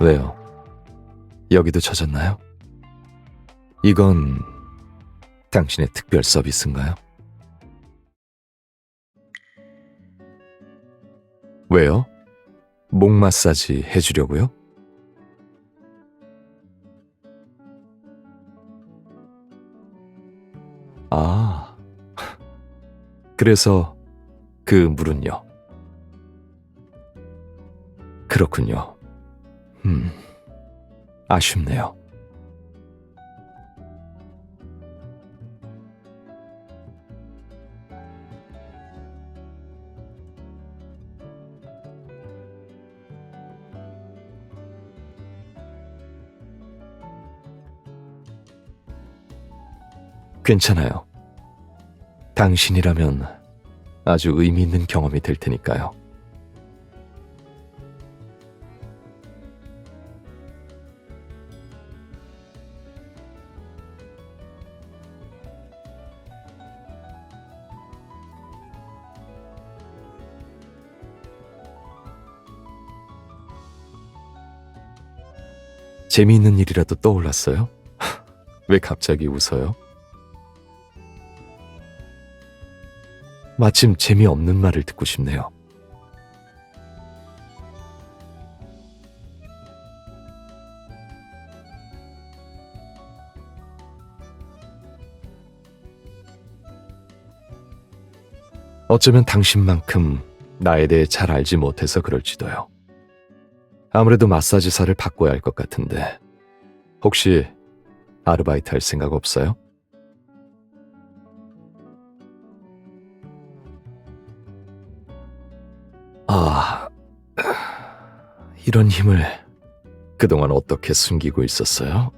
왜요? 여기도 젖었나요? 이건 당신의 특별 서비스인가요? 왜요? 목 마사지 해주려고요? 아, 그래서 그 물은요? 그렇군요. 음, 아쉽네요. 괜찮아요. 당신이라면 아주 의미 있는 경험이 될 테니까요. 재미있는 일이라도 떠올랐어요? 왜 갑자기 웃어요? 마침 재미없는 말을 듣고 싶네요. 어쩌면 당신만큼 나에 대해 잘 알지 못해서 그럴지도요. 아무래도 마사지사를 바꿔야 할 것 같은데 혹시 아르바이트 할 생각 없어요? 아, 이런 힘을 그동안 어떻게 숨기고 있었어요?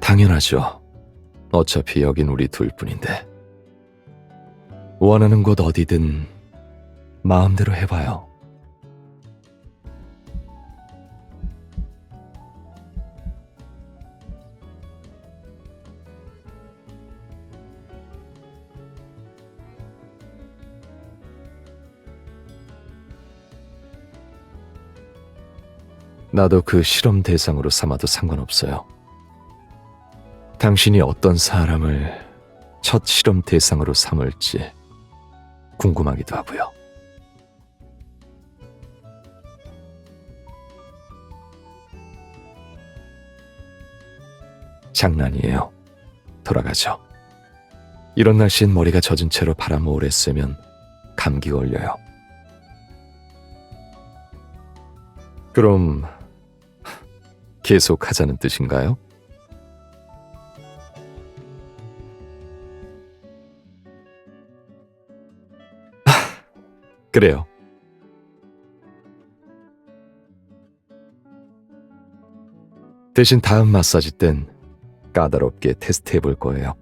당연하죠. 어차피 여긴 우리 둘뿐인데. 원하는 곳 어디든 마음대로 해봐요. 나도 그 실험 대상으로 삼아도 상관없어요. 당신이 어떤 사람을 첫 실험 대상으로 삼을지 궁금하기도 하고요. 장난이에요. 돌아가죠. 이런 날씨엔 머리가 젖은 채로 바람을 오래 쐬면 감기 걸려요. 그럼 계속 하자는 뜻인가요? 그래요. 대신 다음 마사지 땐 까다롭게 테스트 해 볼 거예요.